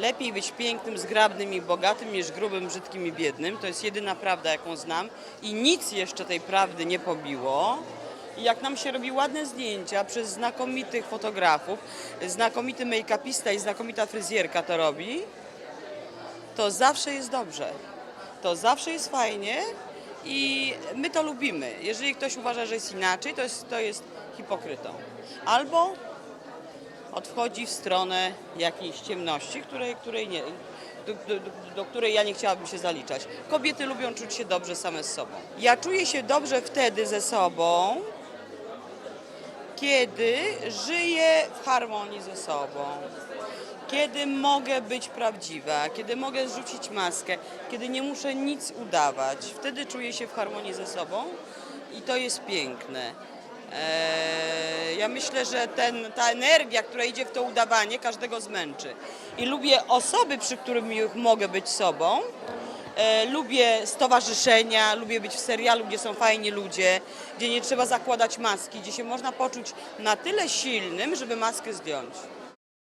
Lepiej być pięknym, zgrabnym i bogatym niż grubym, brzydkim i biednym. To jest jedyna prawda, jaką znam i nic jeszcze tej prawdy nie pobiło. I jak nam się robi ładne zdjęcia przez znakomitych fotografów, znakomity make-upista i znakomita fryzjerka to robi, to zawsze jest dobrze. To zawsze jest fajnie i my to lubimy. Jeżeli ktoś uważa, że jest inaczej, to jest, to jest hipokrytą. Albo odchodzi w stronę jakiejś ciemności, której, której nie, do, do, do, której ja nie chciałabym się zaliczać. Kobiety lubią czuć się dobrze same z sobą. Ja czuję się dobrze wtedy ze sobą, kiedy żyję w harmonii ze sobą. Kiedy mogę być prawdziwa, kiedy mogę zrzucić maskę, kiedy nie muszę nic udawać. Wtedy czuję się w harmonii ze sobą i to jest piękne. Eee, ja myślę, że ten, ta energia, która idzie w to udawanie, każdego zmęczy. I lubię osoby, przy których mogę być sobą. E, lubię stowarzyszenia, lubię być w serialu, gdzie są fajni ludzie, gdzie nie trzeba zakładać maski, gdzie się można poczuć na tyle silnym, żeby maskę zdjąć.